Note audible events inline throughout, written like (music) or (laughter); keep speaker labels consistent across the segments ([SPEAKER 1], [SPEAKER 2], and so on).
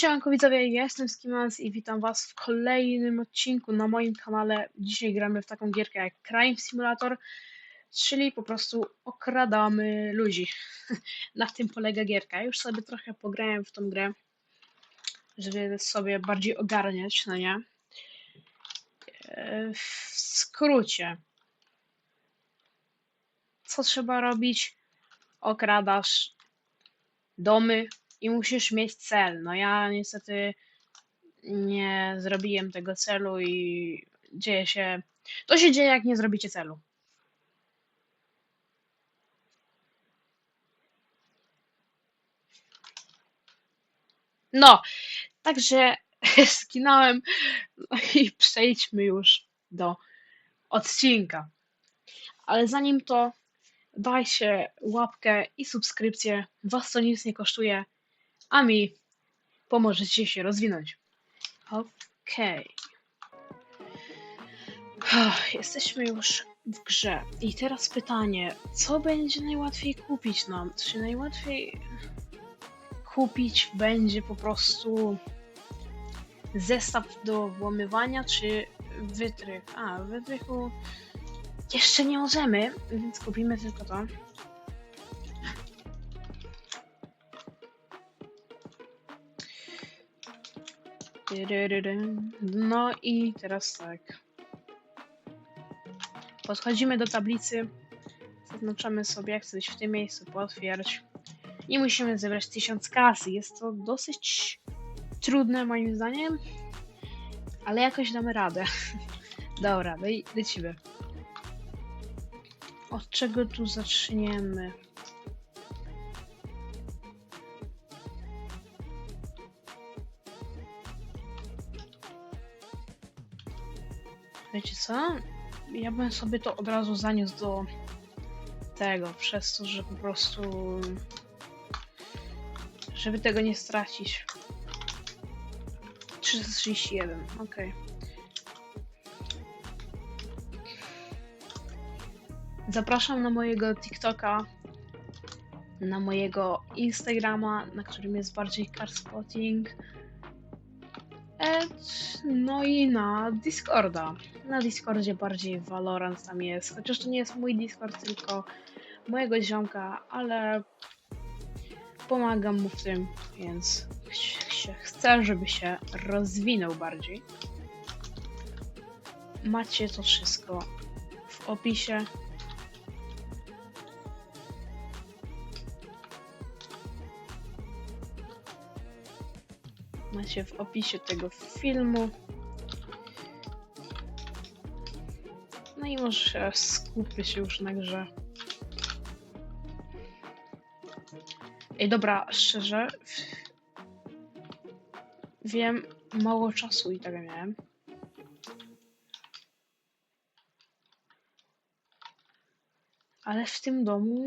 [SPEAKER 1] siemanko widzowie, jestem Skimans i witam was w kolejnym odcinku na moim kanale. Dzisiaj gramy w taką gierkę jak Crime Simulator, czyli po prostu okradamy ludzi. (laughs) Na tym polega gierka. Już sobie trochę pograłem w tą grę, żeby sobie bardziej ogarniać, no nie? E, W skrócie. Co trzeba robić? Okradasz domy, i musisz mieć cel. No ja niestety nie zrobiłem tego celu i dzieje się. To się dzieje, jak nie zrobicie celu. No, także (laughs) skinąłem no i przejdźmy już do odcinka. Ale zanim to, dajcie łapkę i subskrypcję. Was to nic nie kosztuje a mi pomożecie się rozwinąć. Okej. Okay. Jesteśmy już w grze. I teraz pytanie, co będzie najłatwiej kupić nam? Czy najłatwiej kupić będzie po prostu zestaw do włamywania, czy wytrych? A, wytrychu jeszcze nie możemy, więc kupimy tylko to. No i teraz tak. Podchodzimy do tablicy. Zaznaczamy sobie, jak chcesz w tym miejscu potwierdź. I musimy zebrać 1000 kasy. Jest to dosyć trudne moim zdaniem, ale jakoś damy radę. (laughs) Dobra, lecimy. Od czego tu zaczniemy? Wiecie co? Ja bym sobie to od razu zaniósł do tego, przez to, że po prostu. Żeby tego nie stracić. 331, ok. Zapraszam na mojego TikToka, na mojego Instagrama, na którym jest bardziej carspotting. Ed, no i na Discorda. Na Discordzie bardziej Valorant tam jest, chociaż to nie jest mój Discord, tylko mojego ziomka, ale pomagam mu w tym, więc chcę, żeby się rozwinął bardziej. Macie to wszystko w opisie. Macie w opisie tego filmu. I może skupię się już na grze. Ej, dobra, szczerze. Wiem, mało czasu i tak miałem. Ale w tym domu.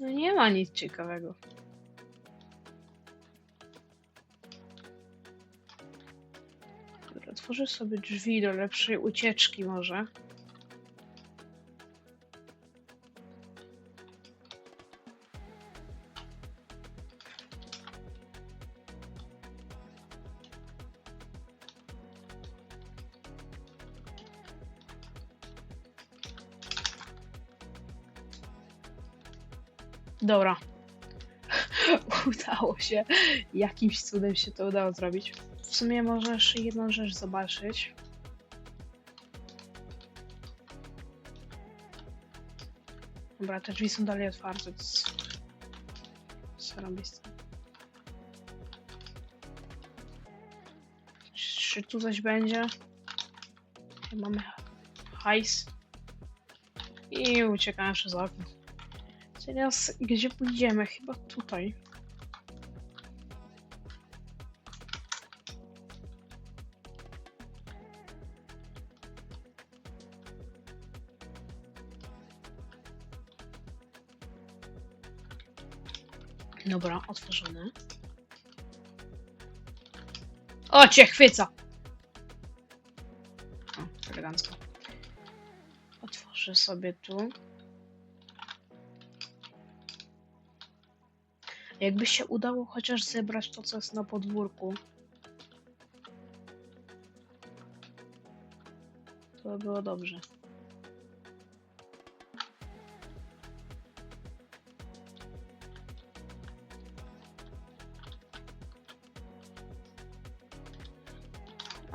[SPEAKER 1] No nie ma nic ciekawego. Otworzę sobie drzwi do lepszej ucieczki może. Dobra. Udało się. Jakimś cudem się to udało zrobić. W sumie można jeszcze jedną rzecz zobaczyć. Dobra, te drzwi są dalej otwarte. Jest... Zarąbiste. Czy tu coś będzie? Mamy hajs. I uciekałem przez okno. Teraz gdzie pójdziemy? Chyba tutaj. Dobra, otworzone. O, cię chwyca! O, elegancko. Otworzę sobie tu. Jakby się udało chociaż zebrać to, co jest na podwórku. To by było dobrze.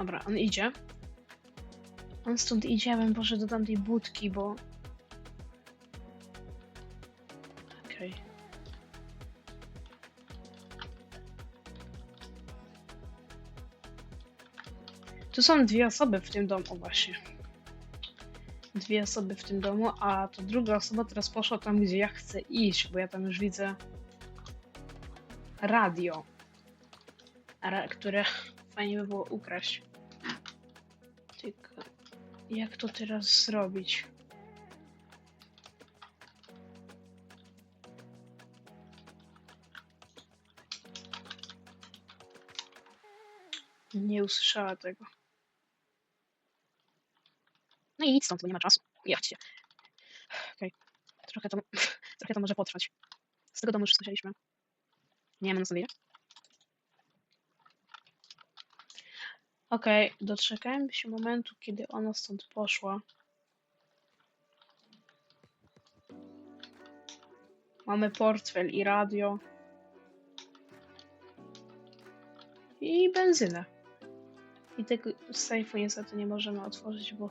[SPEAKER 1] Dobra, on idzie. On stąd idzie, ja bym poszedł do tamtej budki, bo... Okej. Tu są dwie osoby w tym domu, właśnie. Dwie osoby w tym domu, a ta druga osoba teraz poszła tam, gdzie ja chcę iść, bo ja tam już widzę radio, ra- które (laughs) fajnie by było ukraść. Jak to teraz zrobić? Nie usłyszała tego. No i nic stąd, bo nie ma czasu. Jechać się. Okej. Trochę to, (laughs) trochę to może potrwać. Z tego domu już słyszeliśmy. Nie wiem, na sobie. Okej, doczekałem się momentu, kiedy ona stąd poszła. Mamy portfel i radio. I benzynę. I tego sejfu niestety nie możemy otworzyć, bo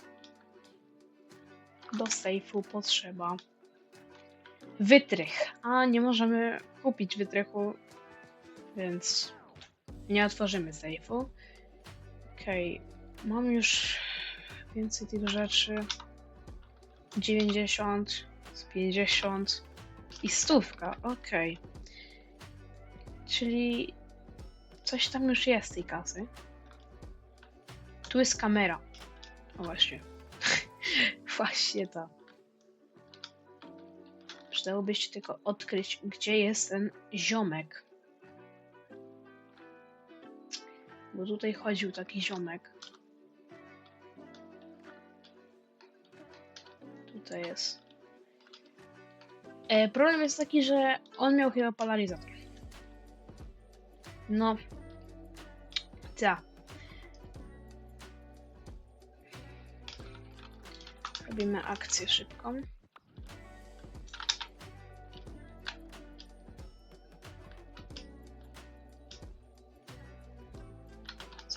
[SPEAKER 1] do sejfu potrzeba wytrych. A nie możemy kupić wytrychu, więc nie otworzymy sejfu. Okej, mam już więcej tych rzeczy. 90, z 50 i stówka, okej. Czyli coś tam już jest tej kasy. Tu jest kamera. O właśnie. (laughs) właśnie ta. Przydałoby się tylko odkryć, gdzie jest ten ziomek. Bo tutaj chodził taki ziomek. Tutaj jest. E, problem jest taki, że on miał chyba polaryzator. No. Ta. Robimy akcję szybką.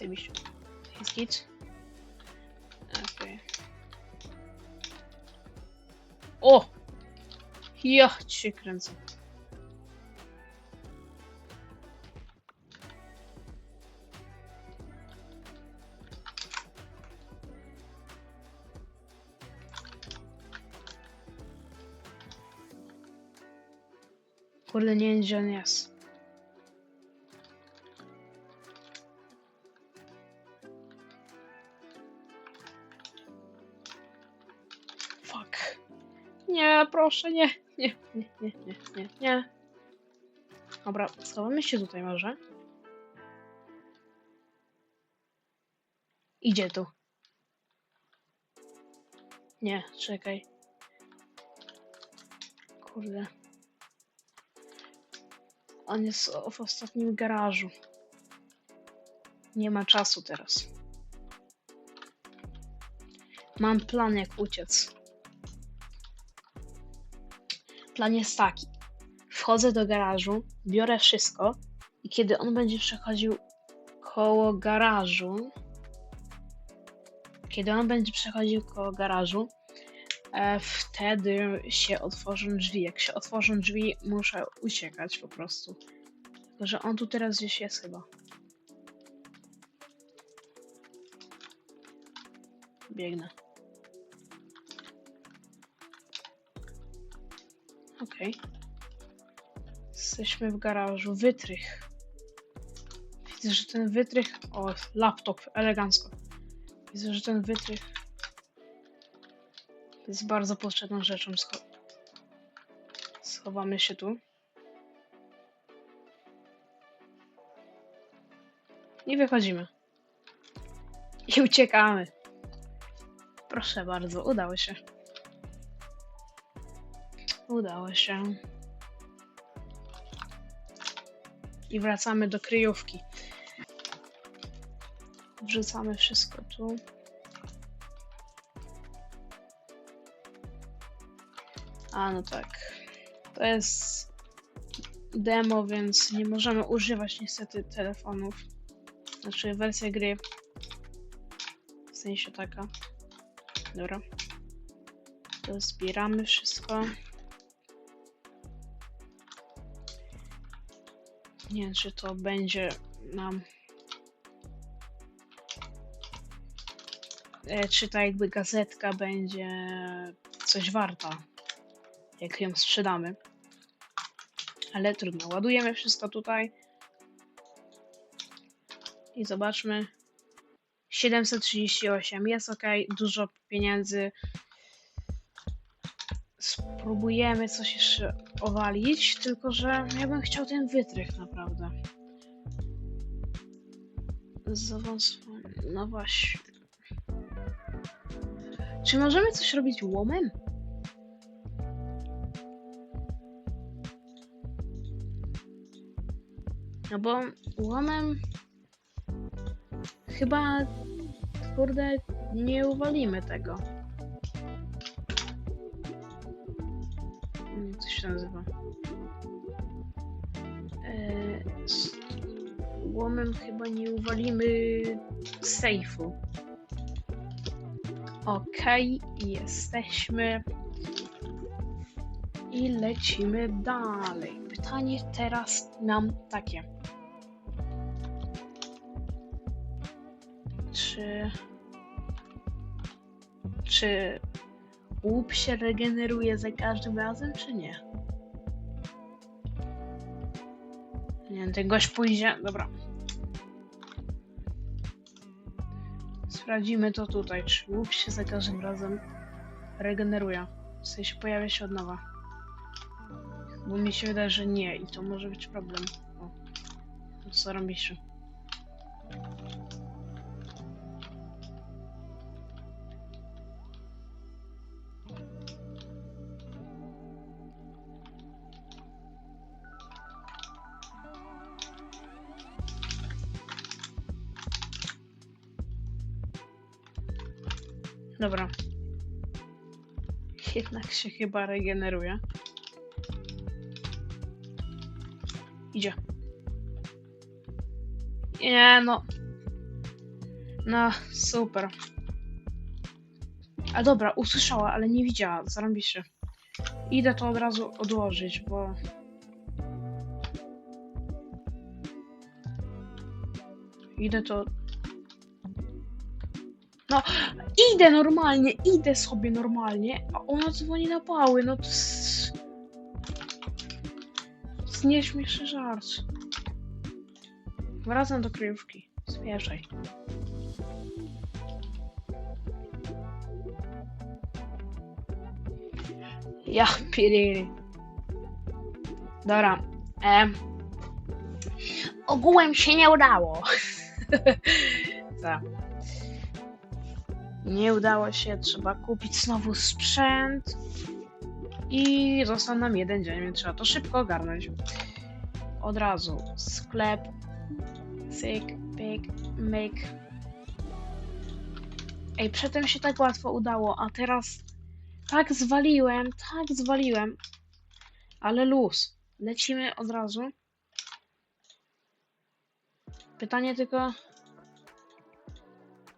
[SPEAKER 1] Zajebiście. Jest git. Okej. O! Ja cię kręcę. Kurde, nie wiem Nie, proszę, nie. Nie, nie, nie, nie, nie, nie. Dobra, schowamy się tutaj może. Idzie tu. Nie, czekaj. Kurde. On jest w ostatnim garażu. Nie ma czasu teraz. Mam plan, jak uciec. Plan jest taki. Wchodzę do garażu, biorę wszystko i kiedy on będzie przechodził koło garażu, kiedy on będzie przechodził koło garażu, e, wtedy się otworzą drzwi. Jak się otworzą drzwi, muszę uciekać po prostu. Tylko, że on tu teraz gdzieś jest chyba. Biegnę. Okej. Jesteśmy w garażu. Wytrych. Widzę, że ten wytrych. O, laptop, elegancko. Widzę, że ten wytrych jest bardzo potrzebną rzeczą. Scho schowamy się tu. I wychodzimy. I uciekamy. Proszę bardzo, udało się. Udało się. I wracamy do kryjówki. Wrzucamy wszystko tu. A no tak. To jest demo, więc nie możemy używać niestety telefonów. Znaczy wersja gry. W sensie taka. Dobra. To zbieramy wszystko. Nie wiem, czy to będzie nam. E, czy ta jakby gazetka będzie coś warta, jak ją sprzedamy. Ale trudno. Ładujemy wszystko tutaj. I zobaczmy. 738 jest ok, dużo pieniędzy. Spróbujemy coś jeszcze owalić, tylko że ja bym chciał ten wytrych naprawdę. Zaawansowany. No właśnie. Czy możemy coś robić łomem? No bo łomem chyba kurde nie uwalimy tego. Się nazywa? Eee, s- łomem chyba nie uwalimy sejfu. Okej, jesteśmy. I lecimy dalej. Pytanie teraz mam takie. Czy. Czy łup się regeneruje za każdym razem, czy nie? Nie wiem, ten gość pójdzie. Dobra. Sprawdzimy to tutaj, czy łup się za każdym razem regeneruje. W sensie pojawia się od nowa. Bo mi się wydaje, że nie i to może być problem. O, co robisz? Dobra. Jednak się chyba regeneruje. Idzie. Nie no. No, super. A dobra, usłyszała, ale nie widziała. Zarąbiście. Idę to od razu odłożyć, bo... Idę to... No, idę normalnie, idę sobie normalnie, a ona dzwoni na pały, no to... s- To jest nieśmieszny żart. Wracam do kryjówki. Spieszaj. Ja piriri. Dobra. E, ogółem się nie udało. (laughs) tak. Nie udało się, trzeba kupić znowu sprzęt. I został nam jeden dzień, więc trzeba to szybko ogarnąć. Od razu sklep. Cyk, pyk, myk. Ej, przedtem się tak łatwo udało, a teraz tak zwaliłem, tak zwaliłem. Ale luz. Lecimy od razu. Pytanie tylko.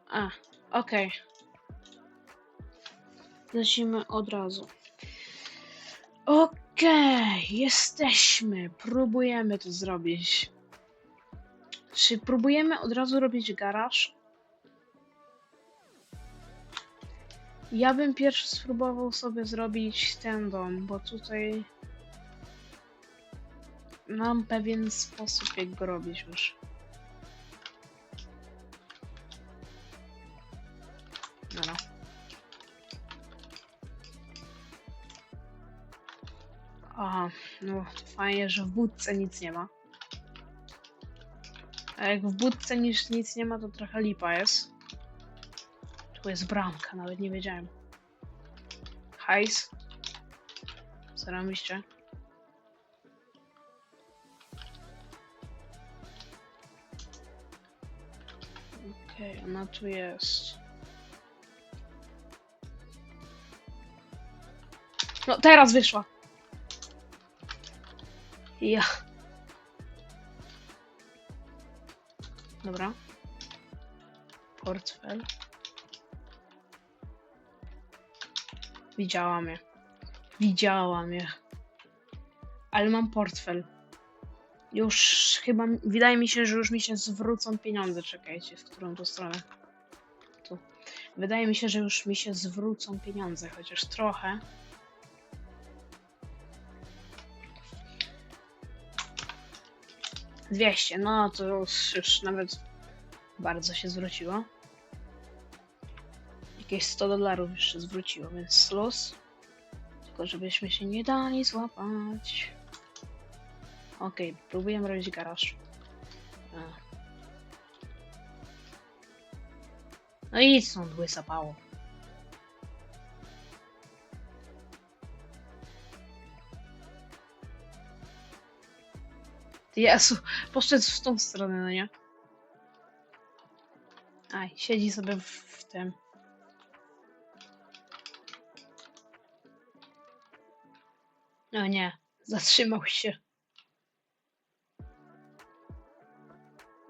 [SPEAKER 1] A, okej. Lecimy od razu. Okej, jesteśmy. Próbujemy to zrobić. Czy próbujemy od razu robić garaż? Ja bym pierwszy spróbował sobie zrobić ten dom, bo tutaj mam pewien sposób, jak go robić już. Dobra. Aha, no fajnie, że w budce nic nie ma. A jak w budce nic nie ma, to trochę lipa jest. Tu jest bramka, nawet nie wiedziałem. Hajs. Zarobiście. Okej, okay, ona tu jest. No teraz wyszła. Ja. Dobra. Portfel. Widziałam je. Widziałam je. Ale mam portfel. Już chyba, wydaje mi się, że już mi się zwrócą pieniądze. Czekajcie, w którą to stronę. Tu. Wydaje mi się, że już mi się zwrócą pieniądze, chociaż trochę. Dwieście, no to już, już nawet bardzo się zwróciło. Jakieś 100 dolarów jeszcze zwróciło, więc plus. Tylko żebyśmy się nie dali złapać. Okej, próbujemy robić garaż. No i stąd, łysapało. Jezu, poszedł w tą stronę, no nie? Aj, siedzi sobie w, w tym. No nie, zatrzymał się.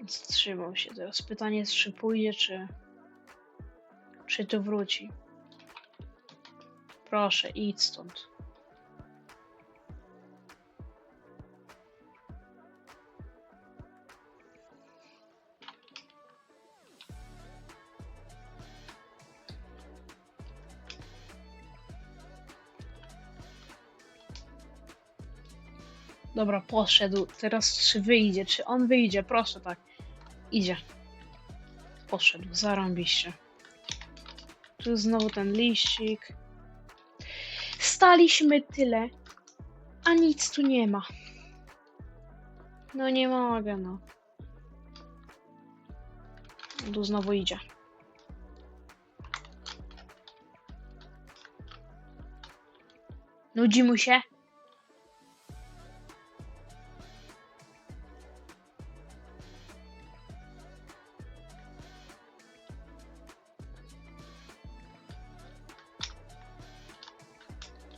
[SPEAKER 1] Zatrzymał się. Teraz pytanie jest, czy pójdzie, czy... Czy tu wróci. Proszę, idź stąd. Dobra, poszedł. Teraz czy wyjdzie? Czy on wyjdzie? Proszę, tak. Idzie. Poszedł, zarąbiście. Tu znowu ten liścik. Staliśmy tyle, a nic tu nie ma. No nie mogę, no. Tu znowu idzie. Nudzi mu się?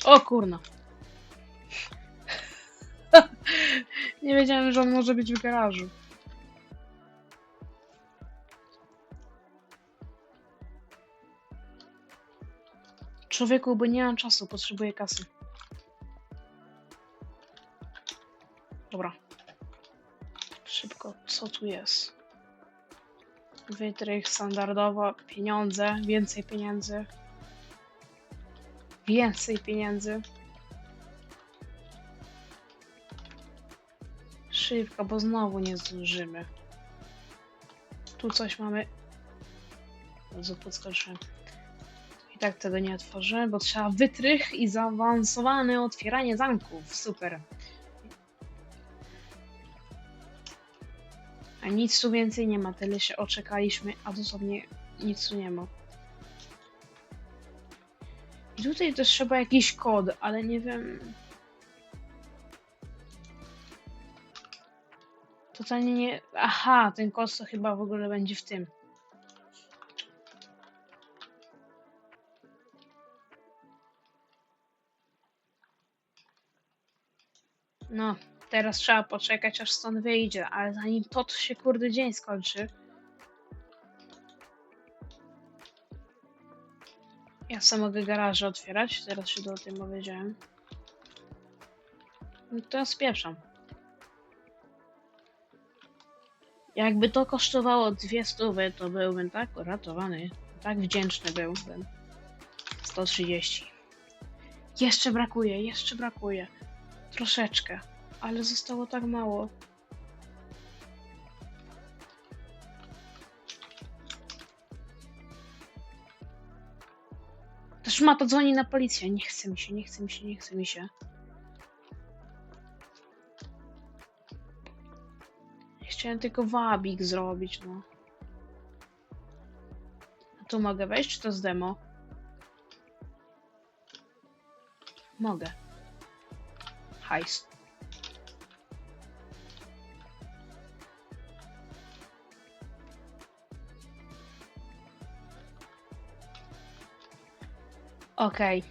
[SPEAKER 1] O kurna. (laughs) Nie wiedziałem, że on może być w garażu. Człowieku, bo nie mam czasu, potrzebuję kasy. Dobra. Szybko, co tu jest? Wytrych standardowo, pieniądze, więcej pieniędzy. Więcej pieniędzy. Szybko, bo znowu nie zdążymy. Tu coś mamy. Bardzo podskoczyłem. I tak tego nie otworzymy, bo trzeba wytrych i zaawansowane otwieranie zamków. Super. A nic tu więcej nie ma, tyle się oczekaliśmy, a dosłownie nic tu nie ma. I tutaj też trzeba jakiś kod, ale nie wiem. Totalnie nie. Aha, ten kod to chyba w ogóle będzie w tym. No, teraz trzeba poczekać aż stąd wyjdzie, ale zanim to, to się kurde dzień skończy. Sam mogę garaże otwierać, teraz się do tym dowiedziałem. No to ja spieprzam. Jakby to kosztowało dwie stówy, to byłbym tak uratowany. Tak wdzięczny byłbym. 130. Jeszcze brakuje, jeszcze brakuje. Troszeczkę, ale zostało tak mało. Szmata dzwoni na policję. Nie chce mi się, nie chce mi się, nie chce mi się. Chciałem tylko wabik zrobić, no. A tu mogę wejść, czy to z demo? Mogę. Hajs. Okej.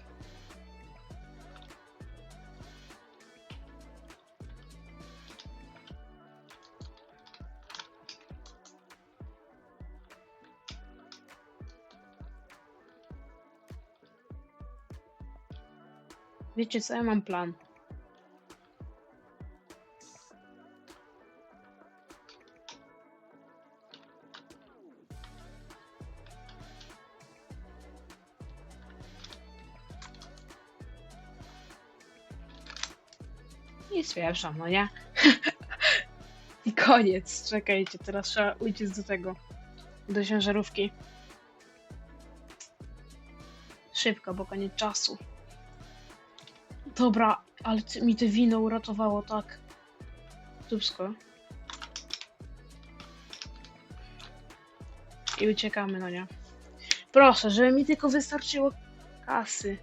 [SPEAKER 1] Wiecie co, ja mam plan. Spieszam, no nie? (laughs) I koniec. Czekajcie, teraz trzeba uciec do tego. Do ciężarówki. Szybko, bo koniec czasu. Dobra, ale mi to wino uratowało, tak. Dubsko. I uciekamy, no nie? Proszę, żeby mi tylko wystarczyło kasy.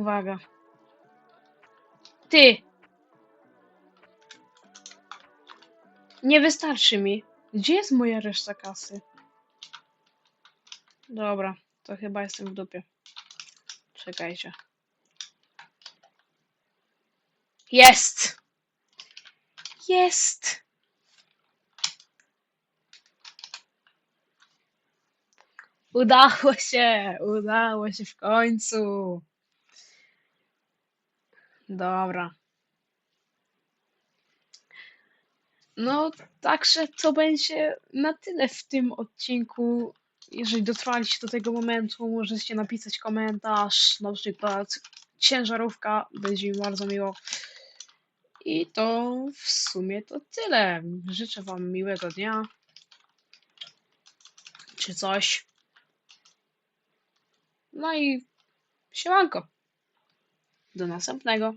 [SPEAKER 1] Uwaga. Ty! Nie wystarczy mi. Gdzie jest moja reszta kasy? Dobra, to chyba jestem w dupie. Czekajcie. Jest! Jest! Udało się! Udało się w końcu! Dobra. No, także to będzie na tyle w tym odcinku. Jeżeli dotrwaliście do tego momentu, możecie napisać komentarz, na przykład ciężarówka, będzie mi bardzo miło. I to w sumie to tyle. Życzę Wam miłego dnia. Czy coś. No i siemanko. Do następnego.